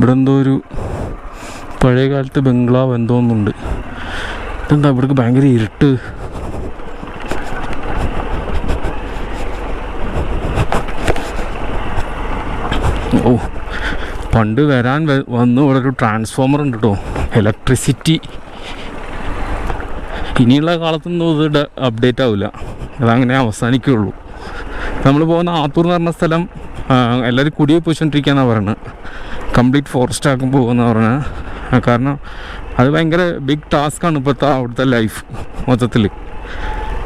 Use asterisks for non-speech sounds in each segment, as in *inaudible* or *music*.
ഇവിടെ എന്തോ ഒരു പഴയ കാലത്ത് ബംഗ്ലാവ് എന്തോന്നുണ്ട്. ഇതെന്താ ഇവിടേക്ക് ഭയങ്കര ഇരുട്ട്. ഓ പണ്ട് വരാൻ വന്ന് ഇവിടെ ഒരു ട്രാൻസ്ഫോമർ ഉണ്ട് കേട്ടോ ഇലക്ട്രിസിറ്റി. ഇനിയുള്ള കാലത്തൊന്നും ഇത് അപ്ഡേറ്റ് ആവില്ല അതങ്ങനെ അവസാനിക്കുകയുള്ളൂ നമ്മൾ പോകുന്ന ആത്തൂർ എന്ന് പറഞ്ഞ സ്ഥലം എല്ലാവരും കുടിയെ പോയിക്കൊണ്ടിരിക്കുകയെന്നാണ് പറയുന്നത് കംപ്ലീറ്റ് ഫോറസ്റ്റ് ആക്കും പോകുമെന്ന് പറഞ്ഞാൽ കാരണം അത് ഭയങ്കര ബിഗ് ടാസ്ക്കാണ് ഇപ്പോഴത്തെ അവിടുത്തെ ലൈഫ് മൊത്തത്തിൽ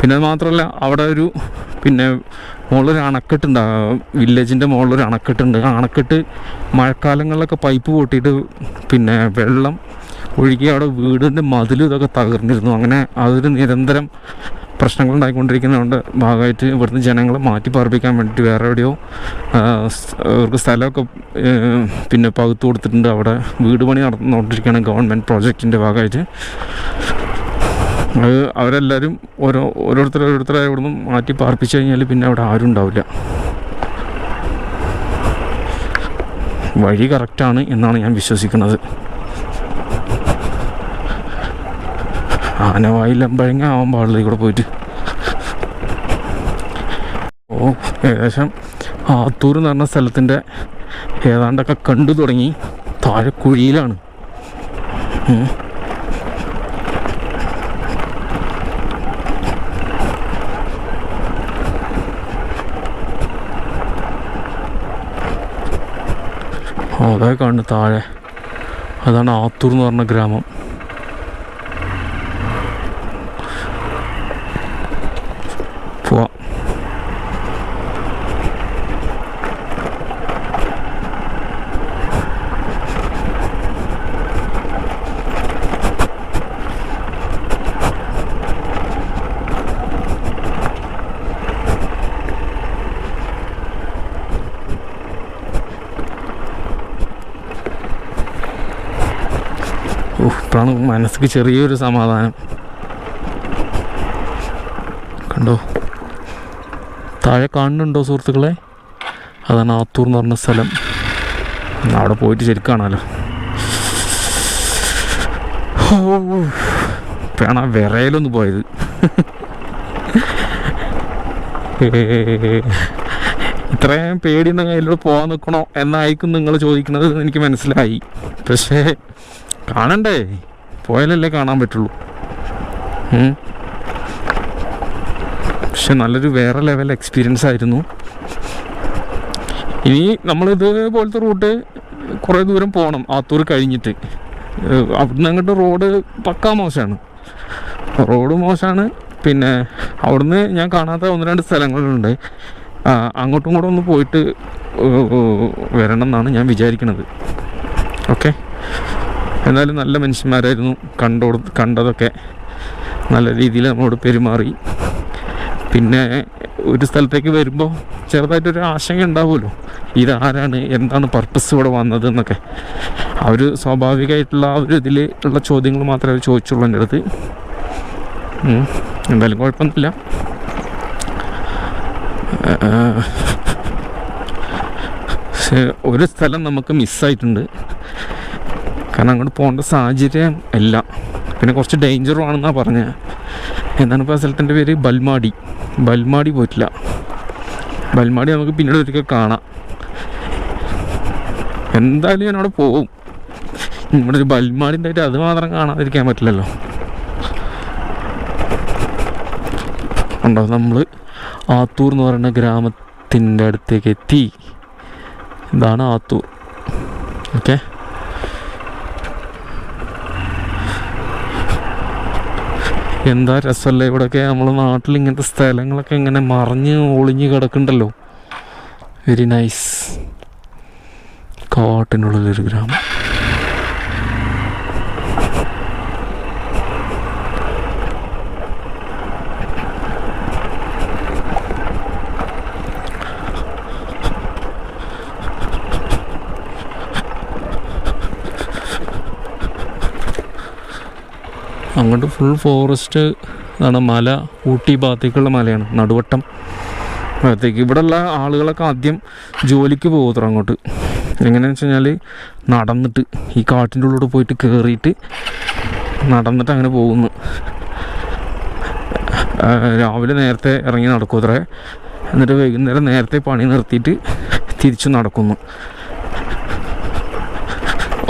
പിന്നെ അത് മാത്രമല്ല അവിടെ ഒരു പിന്നെ മുകളിലൊരു അണക്കെട്ടുണ്ട് വില്ലേജിന്റെ മുകളിലൊരു അണക്കെട്ടുണ്ട് ആ അണക്കെട്ട് മഴക്കാലങ്ങളിലൊക്കെ പൈപ്പ് പൊട്ടിയിട്ട് പിന്നെ വെള്ളം ഒഴുകി അവിടെ വീടിന്റെ മതിലും ഇതൊക്കെ തകർന്നിരുന്നു. അങ്ങനെ അതൊരു നിരന്തരം പ്രശ്നങ്ങൾ ഉണ്ടായിക്കൊണ്ടിരിക്കുന്നതുകൊണ്ട് ഭാഗമായിട്ട് ഇവിടുന്ന് ജനങ്ങളെ മാറ്റി പാർപ്പിക്കാൻ വേണ്ടിയിട്ട് വേറെ എവിടെയോ അവർക്ക് സ്ഥലമൊക്കെ പിന്നെ പകുത്തു കൊടുത്തിട്ടുണ്ട്. അവിടെ വീട് പണി നടന്നുകൊണ്ടിരിക്കുകയാണ് ഗവൺമെന്റ് പ്രോജക്റ്റിന്റെ ഭാഗമായിട്ട്. അത് അവരെല്ലാവരും ഓരോ ഓരോരുത്തർ ഓരോരുത്തരെ ഇവിടുന്ന് മാറ്റി പാർപ്പിച്ചു കഴിഞ്ഞാൽ പിന്നെ അവിടെ ആരും ഉണ്ടാവില്ല. വഴി കറക്റ്റാണ് എന്നാണ് ഞാൻ വിശ്വസിക്കുന്നത്. ആനവായി ലമ്പഴങ്ങ ആവാൻ പാടില്ല ഇവിടെ പോയിട്ട്. ഓ ഏകദേശം ആത്തൂർ എന്ന് പറഞ്ഞ സ്ഥലത്തിന്റെ ഏതാണ്ടൊക്കെ കണ്ടു തുടങ്ങി. താഴെ കുഴിയിലാണ്. അതൊക്കെ കാണുന്നു താഴെ. അതാണ് ആത്തൂർ എന്ന് പറഞ്ഞ ഗ്രാമം പോവാം ഓ ഇപ്പോഴാണ് മനസ്സിക്ക് ചെറിയൊരു സമാധാനം. കണ്ടോ? താഴെ കാണുന്നുണ്ടോ സുഹൃത്തുക്കളെ? അതാണ് ആത്തൂർ എന്ന് പറഞ്ഞ സ്ഥലം. എന്നാ അവിടെ പോയിട്ട് ശരിക്കും കാണാമല്ലോ ഓ ഇപ്പോഴാണ് ആ വിറയിലൊന്ന് പോയത്. ഇത്രയും പേടിയുണ്ടെങ്കിൽ അതിലൂടെ പോകാൻ നിൽക്കണോ? എന്നായിരിക്കും നിങ്ങൾ ചോദിക്കുന്നത് എനിക്ക് മനസ്സിലായി. പക്ഷേ കാണണ്ടേ? പോയാലല്ലേ കാണാൻ പറ്റുള്ളൂ. പക്ഷെ നല്ലൊരു വേറെ ലെവൽ എക്സ്പീരിയൻസ് ആയിരുന്നു. ഇനി നമ്മൾ ഇതുപോലത്തെ റൂട്ട് കുറേ ദൂരം പോകണം. ആത്തൂർ കഴിഞ്ഞിട്ട്. അവിടുന്ന് അങ്ങോട്ട് റോഡ് പക്കാ മോശമാണ്. റോഡ് മോശമാണ്. പിന്നെ അവിടുന്ന് ഞാൻ കാണാത്ത ഒന്ന് രണ്ട് സ്ഥലങ്ങളുണ്ട്. അങ്ങോട്ടും കൂടെ ഒന്ന് പോയിട്ട് വരണം എന്നാണ് ഞാൻ വിചാരിക്കുന്നത് ഓക്കെ? എന്നാലും നല്ല മനുഷ്യന്മാരായിരുന്നു. കണ്ടോ കണ്ടതൊക്കെ നല്ല രീതിയിൽ നമ്മളോട് പെരുമാറി. പിന്നെ ഒരു സ്ഥലത്തേക്ക് വരുമ്പോൾ ചെറുതായിട്ടൊരു ആശങ്ക ഉണ്ടാവുമല്ലോ. ഇതാരാണ് എന്താണ് പർപ്പസ് ഇവിടെ വന്നത് എന്നൊക്കെ. അവർ സ്വാഭാവികമായിട്ടുള്ള ആ ഒരു ഇതിൽ ഉള്ള ചോദ്യങ്ങൾ മാത്രമേ അവർ ചോദിച്ചുള്ളൂ എന്റെ അടുത്ത്. എന്തായാലും കുഴപ്പമൊന്നുമില്ല. ഒരു സ്ഥലം നമുക്ക് മിസ്സായിട്ടുണ്ട് കാരണം അങ്ങോട്ട് പോകേണ്ട സാഹചര്യം അല്ല പിന്നെ കുറച്ച് ഡേഞ്ചറും ആണെന്നാണ് പറഞ്ഞത് എന്താണ് ഇപ്പോൾ ആ സ്ഥലത്തിന്റെ പേര്? ബൽമാടി. ബൽമാടി പോയിട്ടില്ല. ബൽമാടി നമുക്ക് പിന്നീട് ഒരിക്കൽ കാണാം. എന്തായാലും ഞാൻ അവിടെ പോവും ഇവിടെ ഒരു ബൽമാടി ഉണ്ടായിട്ട് അത് മാത്രം കാണാതിരിക്കാൻ പറ്റില്ലല്ലോ. ഉണ്ടോ നമ്മൾ ആത്തൂർ എന്ന് പറയുന്ന ഗ്രാമത്തിന്റെ അടുത്തേക്ക് എത്തി. ഇതാണ് ആത്തൂർ. ഓക്കെ? എന്താ രസമല്ലേ ഇവിടെയൊക്കെ നമ്മളെ നാട്ടിൽ ഇങ്ങനത്തെ സ്ഥലങ്ങളൊക്കെ ഇങ്ങനെ മറിഞ്ഞ് ഒളിഞ്ഞ് കിടക്കുന്നുണ്ടല്ലോ വെരി നൈസ് കാട്ടിനുള്ളിലൊരു ഗ്രാമം. അങ്ങോട്ട് ഫുൾ ഫോറസ്റ്റ് ആണ് മല ഊട്ടി ഭാഗത്തേക്കുള്ള മലയാണ് നടുവട്ടം. ഭാഗത്തേക്ക് ഇവിടെയുള്ള ആളുകളൊക്കെ ആദ്യം ജോലിക്ക് പോകുത്ര അങ്ങോട്ട്. എങ്ങനെയാണെന്ന് വെച്ച് കഴിഞ്ഞാൽ നടന്നിട്ട് ഈ കാട്ടിന്റെ ഉള്ളിലൂടെ പോയിട്ട് കയറിയിട്ട് നടന്നിട്ട് അങ്ങനെ പോകുന്നു. രാവിലെ നേരത്തെ ഇറങ്ങി നടക്കൂത്രേ എന്നിട്ട് വൈകുന്നേരം നേരത്തെ പണി നിർത്തിയിട്ട് തിരിച്ചു നടക്കുന്നു.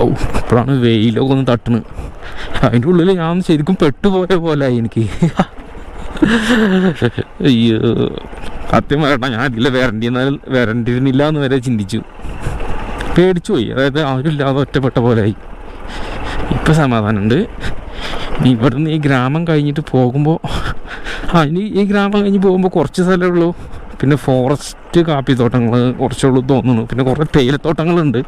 ഓ ഇപ്പോഴാണ് വെയിലൊക്കെ ഒന്ന് തട്ടുന്നത്. അതിന്റെ ഉള്ളിൽ ഞാൻ ശരിക്കും പെട്ടുപോയ പോലെ എനിക്ക്. അയ്യോ. സത്യം പറയട്ടെ ഞാൻ അതിൽ വരണ്ടി വരണ്ടിരുന്നില്ല എന്ന് വരെ ചിന്തിച്ചു. പേടിച്ചു പോയി അതായത് ആരുമില്ലാതെ ഒറ്റപ്പെട്ട പോലായി. ഇപ്പം സമാധാനമുണ്ട്. ഇവിടുന്ന് ഈ ഗ്രാമം കഴിഞ്ഞിട്ട് പോകുമ്പോൾ ആ ഇനി ഈ ഗ്രാമം കഴിഞ്ഞ് പോകുമ്പോൾ കുറച്ച് സ്ഥലമേ ഉള്ളൂ. പിന്നെ ഫോറസ്റ്റ് കാപ്പിത്തോട്ടങ്ങൾ കുറച്ചുള്ളൂ തോന്നുന്നു. പിന്നെ കുറേ തേയിലത്തോട്ടങ്ങളുണ്ട്.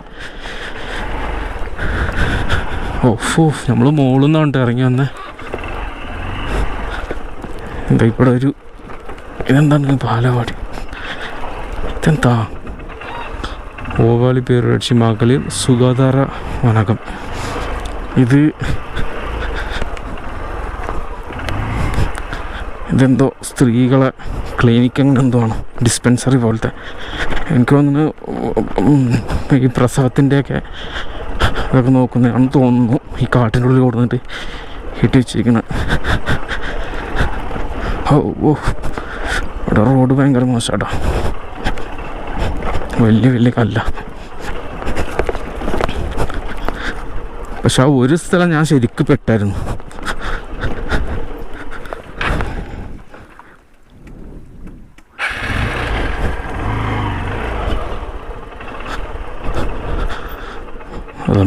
ഓഫോ നമ്മൾ മുകളിൽ നിന്നാണ് ഇറങ്ങി വന്നേ. എന്താ ഇവിടെ ഒരു ഇതെന്താണ് പാലവാടി? ഇതെന്താ? ഓവാളി പേരുടെ മകളിൽ സുഗാധാര വനകം ഇത് ഇതെന്തോ സ്ത്രീകളെ ക്ലിനിക്ക് അങ്ങനെ എന്തോ ആണ്? ഡിസ്പെൻസറി പോലത്തെ. എനിക്ക് തോന്നുന്നു ഈ പ്രസവത്തിന്റെയൊക്കെ അതൊക്കെ നോക്കുന്നതാണെന്ന് തോന്നുന്നു. ഈ കാട്ടിന്റെ ഉള്ളിൽ കൊടുത്തിട്ട് ഇട്ട് വെച്ചിരിക്കുന്നത് ഓ ഓ. ഇവിടെ റോഡ് ഭയങ്കര മോശമാട്ടോ വലിയ വലിയ കല്ല. പക്ഷെ ആ ഒരു സ്ഥലം ഞാൻ ശരിക്കും പെട്ടായിരുന്നു.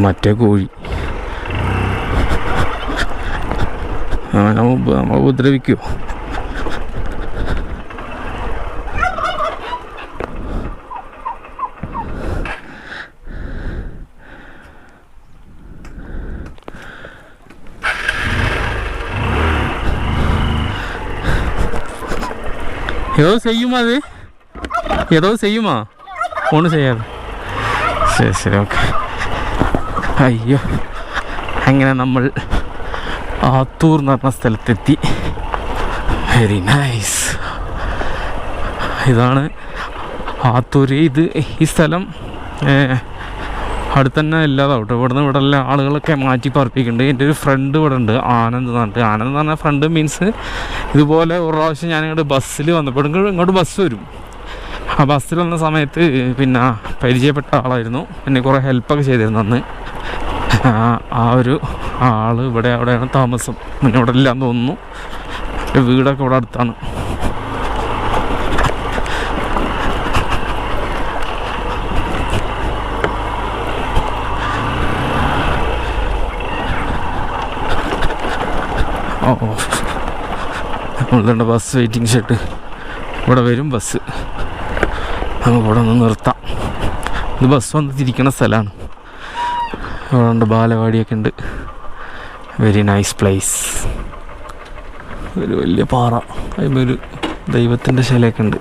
മറ്റേ കോഴി അവനെ നമ്മൾ ഉപദ്രവിക്കുമോ ஏதோ செய்யுமா அது ஏதோ செய்யுமா ஒன்றும் செய்யாது ശരി ശരി ഓക്കെ അയ്യോ. അങ്ങനെ നമ്മൾ ആത്തൂർ എന്ന് പറഞ്ഞ സ്ഥലത്തെത്തി. വെരി നൈസ് ഇതാണ് ആത്തൂർ ഇത് ഈ സ്ഥലം അവിടെ തന്നെ ഇല്ലാതാവും കേട്ടോ ഇവിടുന്ന് ഇവിടെ എല്ലാ ആളുകളൊക്കെ മാറ്റി പറപ്പിക്കുന്നുണ്ട് എന്റെ ഒരു ഫ്രണ്ട് ഇവിടെ ഉണ്ട് ആനന്ദ് എന്ന് പറഞ്ഞിട്ട്. ആനന്ദ് എന്ന് പറഞ്ഞ ഫ്രണ്ട് മീൻസ് ഇതുപോലെ ഒരു പ്രാവശ്യം ഞാൻ ഇങ്ങോട്ട് ബസ്സിൽ വന്നപ്പോൾ ഇങ്ങോട്ട് ബസ് വരും. ആ ബസ്സിൽ വന്ന സമയത്ത് പിന്നെ പരിചയപ്പെട്ട ആളായിരുന്നു. എന്നെ കുറേ ഹെൽപ്പൊക്കെ ചെയ്തിരുന്നു അന്ന്. ആ- ഒരു ആൾ ഇവിടെ അവിടെയാണ് താമസം. പിന്നെ ഇവിടെ ഇല്ലാന്ന് തോന്നുന്നു. വീടൊക്കെ ഇവിടെ അടുത്താണ്. ഓ ഉള്ള ബസ് വെയിറ്റിംഗ് ഷെഡ്. ഇവിടെ വരും ബസ്. നമുക്ക് ഇവിടെ ഒന്ന് നിർത്താം. ഇത് ബസ് വന്ന് തിരിക്കുന്ന സ്ഥലമാണ്. ഇവിടെ ഉണ്ട് ബാലവാടിയൊക്കെ ഉണ്ട്. വെരി നൈസ് പ്ലേസ് ഒരു വലിയ പാറ. അതിന്മേൽ ഒരു ദൈവത്തിന്റെ ശിലയൊക്കെ ഉണ്ട്.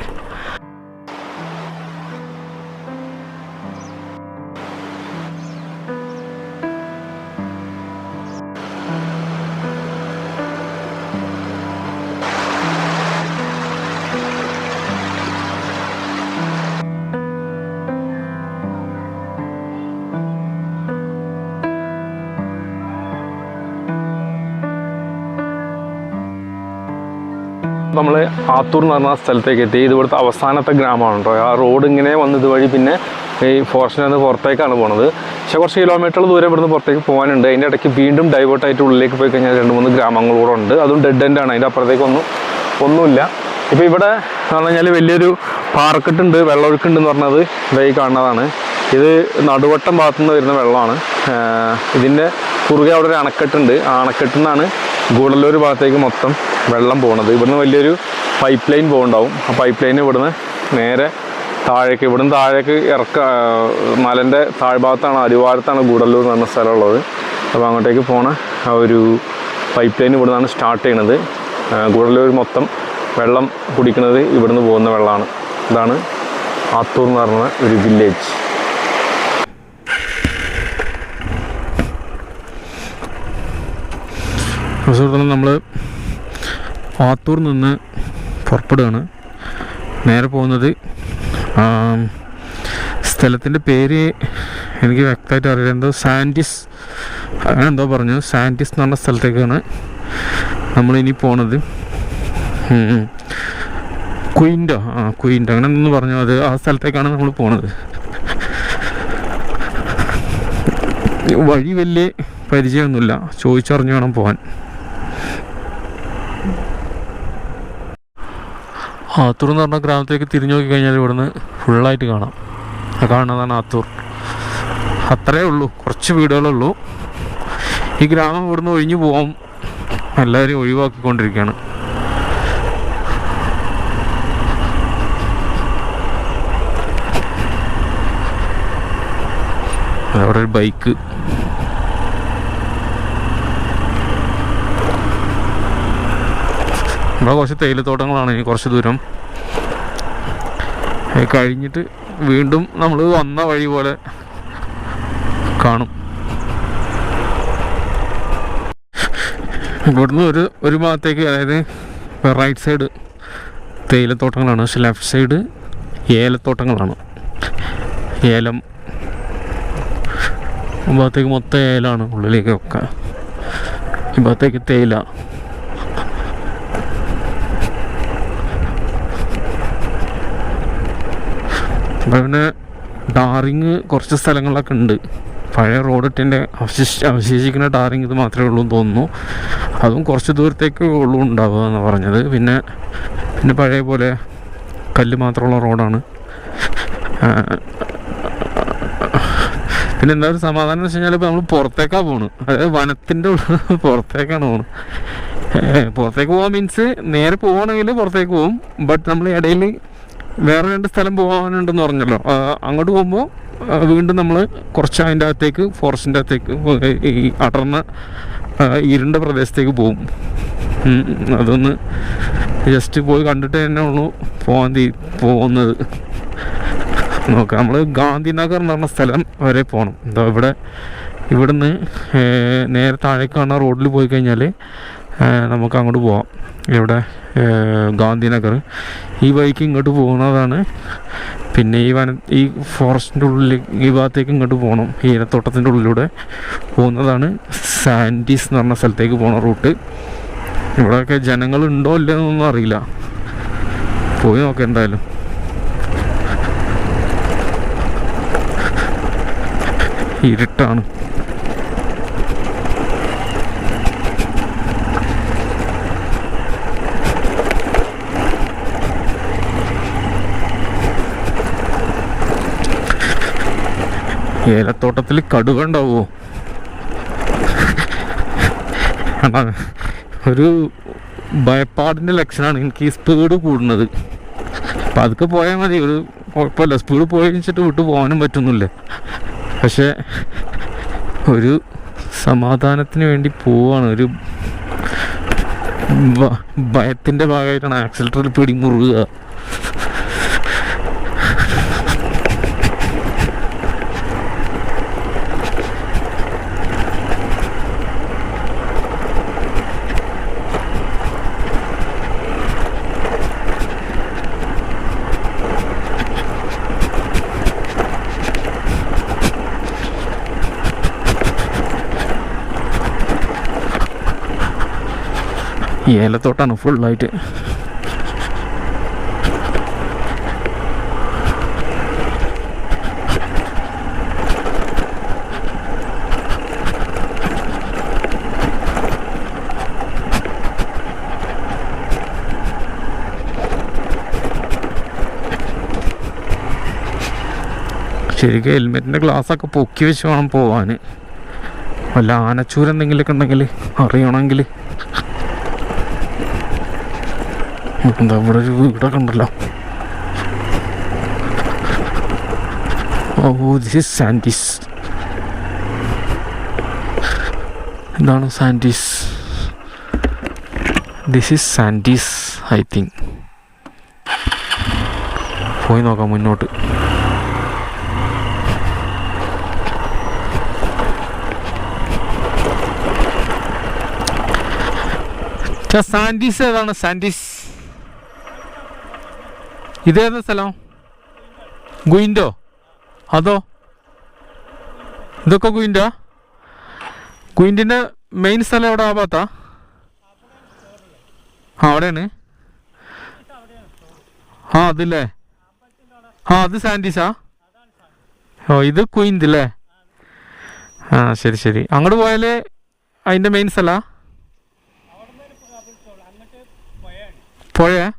ആത്തൂർ എന്ന് പറഞ്ഞ സ്ഥലത്തേക്ക് എത്തി. ഇത് ഇവിടുത്തെ അവസാനത്തെ ഗ്രാമമാണ് കേട്ടോ ആ റോഡ് ഇങ്ങനെ വന്ന് ഇതുവഴി പിന്നെ ഈ ഫോറസ്റ്റിൽ നിന്ന് പുറത്തേക്കാണ് പോണത്. പക്ഷെ കുറച്ച് കിലോമീറ്റർ ദൂരം ഇവിടുന്ന് പുറത്തേക്ക് പോകാനുണ്ട്. അതിന്റെ ഇടയ്ക്ക് വീണ്ടും ഡൈവേർട്ട് ആയിട്ട് ഉള്ളിലേക്ക് പോയി കഴിഞ്ഞാൽ രണ്ട് മൂന്ന് ഗ്രാമങ്ങൾ കൂടെ ഉണ്ട്. അതും ഡെഡ് എൻഡ് ആണ്. അതിന്റെ അപ്പുറത്തേക്കൊന്നും ഒന്നുമില്ല. ഇപ്പോൾ ഇവിടെ എന്ന് പറഞ്ഞാൽ വലിയൊരു പാർക്കിട്ടുണ്ട്. വെള്ളമൊഴുക്കുണ്ടെന്ന് പറഞ്ഞത് ഇതായി കാണുന്നതാണ്. ഇത് നടുവട്ടം ഭാഗത്തു നിന്ന് വരുന്ന വെള്ളമാണ്. ഇതിന്റെ കുറുകെ അവിടെ ഒരു അണക്കെട്ടുണ്ട്. ആ അണക്കെട്ടിൽ നിന്നാണ് ഗൂഡല്ലൂർ ഭാഗത്തേക്ക് മൊത്തം വെള്ളം പോകുന്നത് ഇവിടുന്ന് വലിയൊരു പൈപ്പ് ലൈൻ പോകുന്നുണ്ടാവും ആ പൈപ്പ് ലൈൻ ഇവിടുന്ന് നേരെ താഴേക്ക് ഇവിടുന്ന് താഴേക്ക് ഇറക്ക മലന്റെ താഴ്ഭാഗത്താണ് അടിവാരത്താണ് ഗൂഡല്ലൂർ എന്ന് പറഞ്ഞ സ്ഥലമുള്ളത്. അപ്പോൾ അങ്ങോട്ടേക്ക് പോണ ആ ഒരു പൈപ്പ് ലൈൻ ഇവിടുന്നാണ് സ്റ്റാർട്ട് ചെയ്യണത്. ഗൂഡല്ലൂർ മൊത്തം വെള്ളം കുടിക്കുന്നത് ഇവിടുന്ന് പോകുന്ന വെള്ളമാണ്. ഇതാണ് ആത്തൂർ എന്ന് പറഞ്ഞ ഒരു വില്ലേജ് സുഹൃത്തുക്കളെ നമ്മൾ ആത്തൂർ നിന്ന് പുറപ്പെടുകയാണ് നേരെ പോകുന്നത് സ്ഥലത്തിന്റെ പേര് എനിക്ക് വ്യക്തമായിട്ട് അറിയില്ല. എന്തോ സാന്റിസ് അങ്ങനെ എന്തോ പറഞ്ഞു. സാന്റിസ് എന്ന് പറഞ്ഞ സ്ഥലത്തേക്കാണ് നമ്മളിനി പോണത്. കുയിന്റോ ആ കുയിന്റോ അങ്ങനെ ഒന്ന് പറഞ്ഞു. അത് ആ സ്ഥലത്തേക്കാണ് നമ്മൾ പോണത്. വഴി വലിയ പരിചയമൊന്നുമില്ല. ചോദിച്ചറിഞ്ഞ് വേണം പോകാൻ ആത്തൂർ എന്ന് പറഞ്ഞ ഗ്രാമത്തിലേക്ക് തിരിഞ്ഞു നോക്കി കഴിഞ്ഞാൽ ഇവിടുന്ന് ഫുള്ളായിട്ട് കാണാം. കാണുന്നതാണ് ആത്തൂർ. അത്രേ ഉള്ളൂ. കുറച്ച് വീടുകളുള്ളൂ. ഈ ഗ്രാമം ഇവിടുന്ന് ഒഴിഞ്ഞു പോകാം എല്ലാവരും ഒഴിവാക്കിക്കൊണ്ടിരിക്കുകയാണ്. അവിടെ ഒരു ബൈക്ക്. ഇവിടെ കുറച്ച് തേയിലത്തോട്ടങ്ങളാണ് ഇനി കുറച്ച് ദൂരം. കഴിഞ്ഞിട്ട് വീണ്ടും നമ്മൾ വന്ന വഴി പോലെ കാണും. ഇവിടുന്ന് ഒരു ഒരു ഭാഗത്തേക്ക് അതായത് റൈറ്റ് സൈഡ് തേയിലത്തോട്ടങ്ങളാണ്. പക്ഷെ ലെഫ്റ്റ് സൈഡ് ഏലത്തോട്ടങ്ങളാണ്. ഏലം. ഭാഗത്തേക്ക് മൊത്തം ഏലാണ് ഉള്ളിലേക്കൊക്കെ. ഈ ഭാഗത്തേക്ക് തേയില. പിന്നെ ടാറിങ് കുറച്ച് സ്ഥലങ്ങളിലൊക്കെ ഉണ്ട്. പഴയ റോഡിട്ടിന്റെ അവശേഷി അവശേഷിക്കുന്ന ടാറിങ് ഇത് മാത്രമേ ഉള്ളൂ എന്ന് തോന്നുന്നു. അതും കുറച്ച് ദൂരത്തേക്ക് ഉള്ളൂ ഉണ്ടാവുക എന്ന് പറഞ്ഞത്. പിന്നെ പിന്നെ പഴയ പോലെ കല്ല് മാത്രമുള്ള റോഡാണ് പിന്നെ എന്താ ഒരു സമാധാനം വെച്ച് കഴിഞ്ഞാൽ ഇപ്പോൾ നമ്മൾ പുറത്തേക്കാണ് പോണ്. അതായത് വനത്തിന്റെ *laughs* പുറത്തേക്കാണ് ഏ, പുറത്തേക്ക് പോകാൻ മീൻസ് നേരെ പോകണമെങ്കിൽ പുറത്തേക്ക് പോകും ബട്ട് നമ്മൾ ഇടയിൽ വേറെ രണ്ട് സ്ഥലം പോകാനുണ്ടെന്ന് പറഞ്ഞല്ലോ. അങ്ങോട്ട് പോകുമ്പോൾ വീണ്ടും നമ്മൾ കുറച്ച് അതിന്റെ അകത്തേക്ക് ഫോറസ്റ്റിന്റെ അകത്തേക്ക് ഈ അടർന്ന ഇരുണ്ട പ്രദേശത്തേക്ക് പോകും. അതൊന്ന് ജസ്റ്റ് പോയി കണ്ടിട്ട് തന്നെ ഉള്ളൂ പോകാൻ തീ പോകുന്നത്. നോക്കാം നമ്മൾ ഗാന്ധിനഗർ എന്ന് പറഞ്ഞ സ്ഥലം വരെ പോകണം എന്താ ഇവിടെ ഇവിടുന്ന് നേരെ താഴേക്ക് കാണുന്ന റോഡിൽ പോയി കഴിഞ്ഞാൽ നമുക്ക് അങ്ങോട്ട് പോവാം. ഇവിടെ ഗാന്ധിനഗർ. ഈ ബൈക്ക് ഇങ്ങോട്ട് പോകുന്നതാണ്. പിന്നെ ഈ വന ഈ ഫോറസ്റ്റിന്റെ ഉള്ളിൽ ഈ ഭാഗത്തേക്ക് ഇങ്ങോട്ട് പോകണം ഈ ഇനത്തോട്ടത്തിന്റെ ഉള്ളിലൂടെ പോകുന്നതാണ് സാൻഡീസ് എന്ന് പറഞ്ഞ സ്ഥലത്തേക്ക് പോണ റൂട്ട്. ഇവിടെയൊക്കെ ജനങ്ങളുണ്ടോ ഇല്ലെന്നൊന്നും അറിയില്ല. പോയി നോക്കാം എന്തായാലും. ഇരുട്ടാണ്. ഏലത്തോട്ടത്തിൽ കടുവ ഉണ്ടാവുമോ അതാ ഒരു ഭയപ്പാടിന്റെ ലക്ഷണമാണ് എനിക്ക് ഈ സ്പീഡ് കൂടുന്നത്. അപ്പം അതൊക്കെ പോയാൽ മതി ഒരു കുഴപ്പമില്ല. സ്പീഡ് പോയി വെച്ചിട്ട് വിട്ടു പോകാനും പറ്റുന്നില്ല. പക്ഷേ ഒരു സമാധാനത്തിന് വേണ്ടി പോവാണ്. ഒരു ഭയത്തിന്റെ ഭാഗമായിട്ടാണ് ആക്സിലേറ്ററിൽ പിടി മുറുകുക ഏലത്തോട്ടാണ് ഫുള്ളായിട്ട് ശരിക്കും ഹെൽമെറ്റിന്റെ ഗ്ലാസ്സൊക്കെ പൊക്കി വെച്ച് വേണം പോവാൻ വല്ല ആനച്ചൂരെന്തെങ്കിലുമൊക്കെ ഉണ്ടെങ്കിൽ അറിയണമെങ്കിൽ എന്താ ഇവിടെ ഒരു വീടൊക്കെ ഉണ്ടല്ലോ. ഓ ദിസ് ഇസ് സാൻഡീസ് എന്താണ് Sandy's this is Sandy's I think പോയി നോക്കാം മുന്നോട്ട്. സാൻഡീസ് ഏതാണ് സാൻഡീസ് ഇതേതാ സ്ഥലം? ഗുയിൻഡോ? അതോ? ഇതൊക്കെ ഗുയിൻഡോ? കുയിന്റെ മെയിൻ സ്ഥലം എവിടെ ആ ഭാഗത്താ? ആ അവിടെയാണ്. ആ അതില്ലേ? ആ അത് സാൻഡീസാ? ഓ ഇത് കുയിന്ത് അല്ലേ ആ ശരി ശരി. അങ്ങോട്ട് പോയാൽ അതിന്റെ മെയിൻ സ്ഥലാ? പുഴ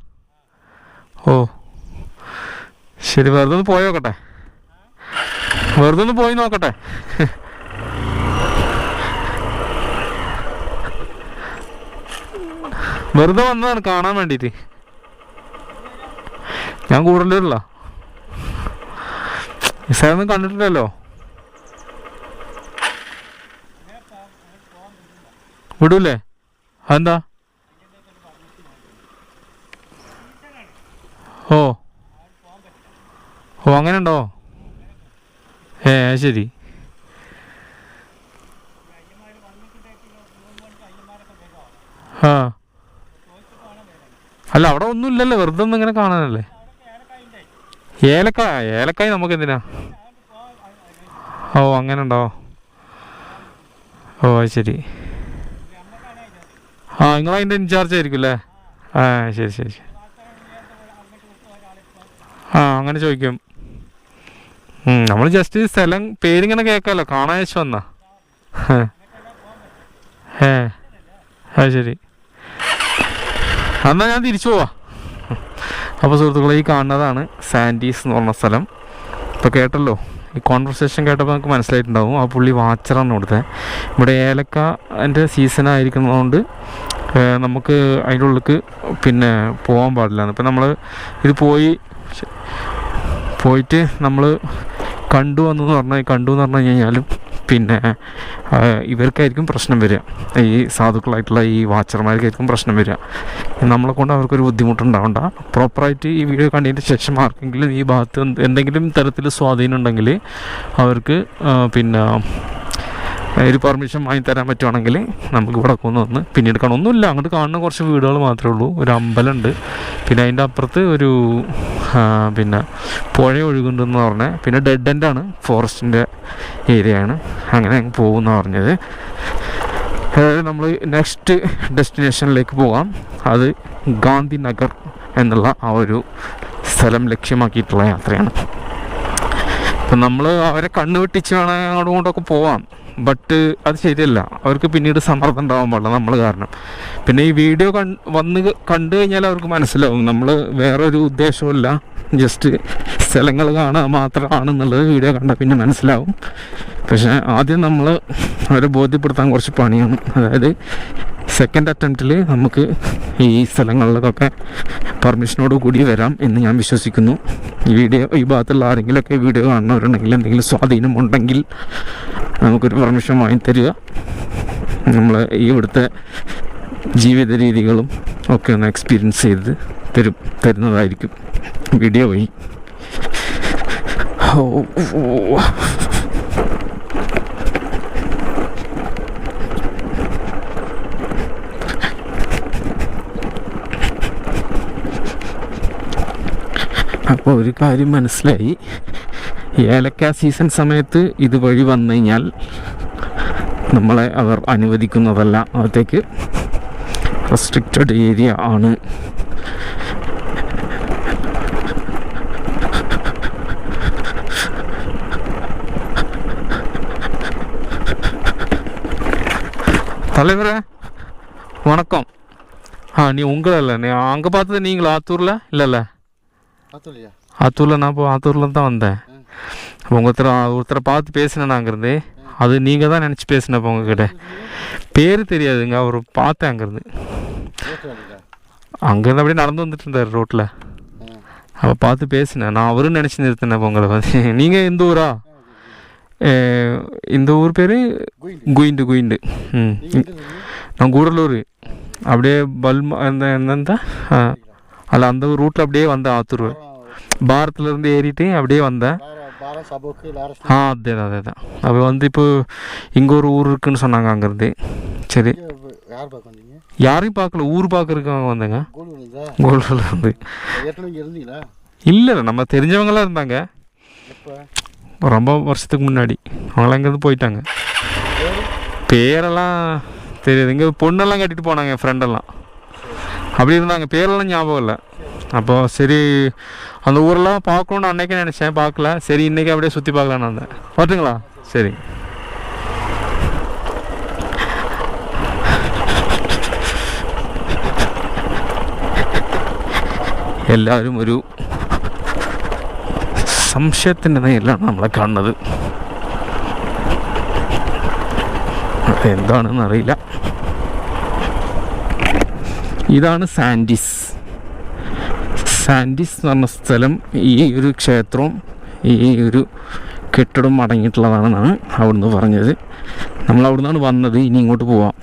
ഓ. ശരി വെറുതെ ഒന്ന് പോയി നോക്കട്ടെ. വെറുതെ ഒന്ന് പോയി നോക്കട്ടെ. വെറുതെ വന്നതാണ് കാണാൻ വേണ്ടിയിട്ട് ഞാൻ കൂടുതലല്ല നിസ്സാരൊന്നും കണ്ടിട്ടില്ലല്ലോ. വിടൂലേ? അതെന്താ? ഓ. ഓ അങ്ങനെ ഉണ്ടോ ഏ ശരി. ആ. അല്ല അവിടെ ഒന്നുമില്ലല്ലോ. വെറുതെ ഒന്നും ഇങ്ങനെ കാണാനല്ലേ? ഏലക്കായ ഏലക്കായ നമുക്ക് എന്തിനാ ഓ അങ്ങനെ ഉണ്ടോ ഓ ശരി. ആ നിങ്ങൾ അതിന്റെ ഇൻചാർജ് ആയിരിക്കും അല്ലേ? ആ ശരി ശരി ശരി. ആ അങ്ങനെ ചോദിക്കും. നമ്മൾ ജസ്റ്റ് ഈ സ്ഥലം പേരിങ്ങനെ കേൾക്കാമല്ലോ കാണാശ വന്നാ. ഏ അത് ശരി. എന്നാൽ ഞാൻ തിരിച്ചു പോവാ. അപ്പോൾ സുഹൃത്തുക്കളെ ഈ കാണുന്നതാണ് സാൻഡീസ് എന്ന് പറഞ്ഞ സ്ഥലം. ഇപ്പോൾ കേട്ടല്ലോ ഈ കോൺവെർസേഷൻ കേട്ടപ്പോൾ നമുക്ക് മനസ്സിലായിട്ടുണ്ടാവും. ആ പുള്ളി വാച്ചറാണ് ഇവിടുത്തെ. ഇവിടെ ഏലക്ക എന്റെ സീസൺ ആയിരിക്കുന്നതുകൊണ്ട് നമുക്ക് അതിന്റെ ഉള്ളിലേക്ക് പിന്നെ പോകാൻ പാടില്ല ഇപ്പം നമ്മൾ ഇത് പോയി പോയിട്ട് നമ്മൾ കണ്ടു എന്ന് പറഞ്ഞാൽ കണ്ടു എന്ന് പറഞ്ഞു കഴിഞ്ഞാലും പിന്നെ ഇവർക്കായിരിക്കും പ്രശ്നം വരിക. ഈ സാധുക്കളായിട്ടുള്ള ഈ വാച്ചർമാർക്കായിരിക്കും പ്രശ്നം വരിക. നമ്മളെ കൊണ്ട് അവർക്കൊരു ബുദ്ധിമുട്ടുണ്ടാവണ്ട. പ്രോപ്പറായിട്ട് ഈ വീഡിയോ കണ്ടതിന് ശേഷം ആർക്കെങ്കിലും ഈ ഭാഗത്ത് എന്തെങ്കിലും തരത്തിൽ സ്വാധീനം ഉണ്ടെങ്കിൽ അവർക്ക് പിന്നെ ഒരു പെർമിഷൻ വാങ്ങി തരാൻ പറ്റുവാണെങ്കിൽ നമുക്ക് ഇവിടെ ഒന്ന് വന്ന് പിന്നീട് കാണാം. ഒന്നുമില്ല അങ്ങോട്ട് കാണുന്ന കുറച്ച് വീടുകൾ മാത്രമേ ഉള്ളൂ. ഒരു അമ്പലമുണ്ട്. പിന്നെ അതിന്റെ അപ്പുറത്ത് ഒരു പിന്നെ പുഴ ഒഴുകുന്നുണ്ടെന്ന് പറഞ്ഞാൽ പിന്നെ ഡെഡ് എൻഡാണ് ഫോറസ്റ്റിന്റെ ഏരിയയാണ്. അങ്ങനെ അങ്ങ് പോകുമെന്ന് പറഞ്ഞത്. അതായത് നമ്മൾ നെക്സ്റ്റ് ഡെസ്റ്റിനേഷനിലേക്ക് പോകാം. അത് ഗാന്ധിനഗർ എന്നുള്ള ആ ഒരു സ്ഥലം ലക്ഷ്യമാക്കിയിട്ടുള്ള യാത്രയാണ്. അപ്പം നമ്മൾ അവരെ കണ്ണു വെട്ടിച്ച് വേണം അങ്ങോട്ടും ഇങ്ങോട്ടൊക്കെ പോവാം ബട്ട് അത് ശരിയല്ല. അവർക്ക് പിന്നീട് സമ്മർദ്ദം ഉണ്ടാവാൻ പാടില്ല. നമ്മൾ കാരണം. പിന്നെ ഈ വീഡിയോ കണ് വന്ന് കണ്ടു കഴിഞ്ഞാൽ അവർക്ക് മനസ്സിലാവും. നമ്മൾ വേറൊരു ഉദ്ദേശമില്ല ജസ്റ്റ് സ്ഥലങ്ങൾ കാണുക മാത്രമാണെന്നുള്ളത് വീഡിയോ കണ്ടാൽ പിന്നെ മനസ്സിലാവും. പക്ഷേ ആദ്യം നമ്മൾ അവരെ ബോധ്യപ്പെടുത്താൻ കുറച്ച് പണിയാണ്. അതായത് സെക്കൻഡ് അറ്റംപ്റ്റിൽ നമുക്ക് ഈ സ്ഥലങ്ങളിലൊക്കെ പെർമിഷനോട് കൂടി വരാം എന്ന് ഞാൻ വിശ്വസിക്കുന്നു. ഈ വീഡിയോ ഈ ഭാഗത്തുള്ള ആരെങ്കിലുമൊക്കെ വീഡിയോ കാണുന്നവരുണ്ടെങ്കിൽ എന്തെങ്കിലും സ്വാധീനം ഉണ്ടെങ്കിൽ നമുക്കൊരു പെർമിഷൻ വാങ്ങി തരിക. നമ്മൾ ഈ ഇവിടുത്തെ ജീവിത രീതികളും ഒക്കെ ഒന്ന് എക്സ്പീരിയൻസ് ചെയ്ത് തരും തരുന്നതായിരിക്കും വീഡിയോ വഴി. അപ്പോൾ ഒരു കാര്യം മനസ്സിലായി. ഏലക്ക സീസൺ സമയത്ത് ഇതുവഴി വന്നു കഴിഞ്ഞാൽ നമ്മളെ അവർ അനുവദിക്കുന്നതല്ല അകത്തേക്ക് റെസ്ട്രിക്റ്റഡ് ഏരിയ ആണ് தலைவரே வணக்கம் ஆ நீ உங்களை இல்லை நீ அங்கே பார்த்தது நீங்கள் ஆத்தூரில் இல்லைல்ல ஆத்தூர்லையா ஆத்தூரில் நான் இப்போ ஆத்தூரில் தான் வந்தேன் அப்போ ஒருத்தர் ஒருத்தரை பார்த்து பேசினேன் அங்கேருந்து அது நீங்கள் தான் நினச்சி பேசினப்போ உங்ககிட்ட. பேர் தெரியாதுங்க அவர் பார்த்தேன் அங்கேருந்து. அங்கேருந்து அப்படியே நடந்து வந்துட்டு இருந்தார் ரோட்டில் அப்போ பார்த்து பேசினேன். நான் அவரும் நினச்சி நிறுத்தினேன் உங்களை பார்த்து. *laughs* நீங்கள் இந்த ஊரா? இந்த ஊர் பேர்? குயிண்டு. குயிண்டு ம். நான் கூடலூர் அப்படியே பல்மா அந்த என்னந்த? அல்ல அந்த ரூட்டில் அப்படியே வந்தேன் ஆத்தூர். பாரத்துலேருந்து ஏறிட்டு அப்படியே வந்தேன். ஆ அதே தான் அதே தான். அப்போ வந்து இப்போ இங்கே ஒரு ஊர் இருக்குன்னு சொன்னாங்க அங்கேருந்து. சரி. யார் பார்க்க வந்தீங்க யாரையும் பார்க்கல ஊர் பார்க்கறதுக்கு அவங்க வந்தேங்க. கோல்டில் இருந்து. இல்லை இல்லை நம்ம தெரிஞ்சவங்களாம் இருந்தாங்க. ரொம்ப வருஷத்துக்கு முன்னாடி. அவங்களாம் எங்கேருந்து போயிட்டாங்க. பேரெல்லாம் தெரியாது. இங்கே பொண்ணெல்லாம் கட்டிட்டு போனாங்க என் ஃப்ரெண்டெல்லாம் அப்படி இருந்தாங்க. பேரெல்லாம் ஞாபகம் இல்லை. அப்போ சரி அந்த ஊரெல்லாம் பார்க்கணுன்னு அன்னைக்கே நினச்சேன் பார்க்கல சரி இன்றைக்கி அப்படியே சுற்றி பார்க்கலான்னு வந்தேன் வரட்டுங்களா சரி എല്ലാവരും ഒരു സംശയത്തിൻ്റെ നേരിലാണ് നമ്മളെ കാണുന്നത് എന്താണെന്ന് അറിയില്ല ഇതാണ് സാൻഡിസ് സാൻഡിസ് എന്ന് പറഞ്ഞ സ്ഥലം ഈ ഒരു ക്ഷേത്രവും ഈ ഒരു കെട്ടിടം അടങ്ങിയിട്ടുള്ളതാണെന്നാണ് അവിടുന്ന് പറഞ്ഞത്. നമ്മൾ അവിടുന്നാണ് വന്നത്. ഇനി ഇങ്ങോട്ട് പോവാം.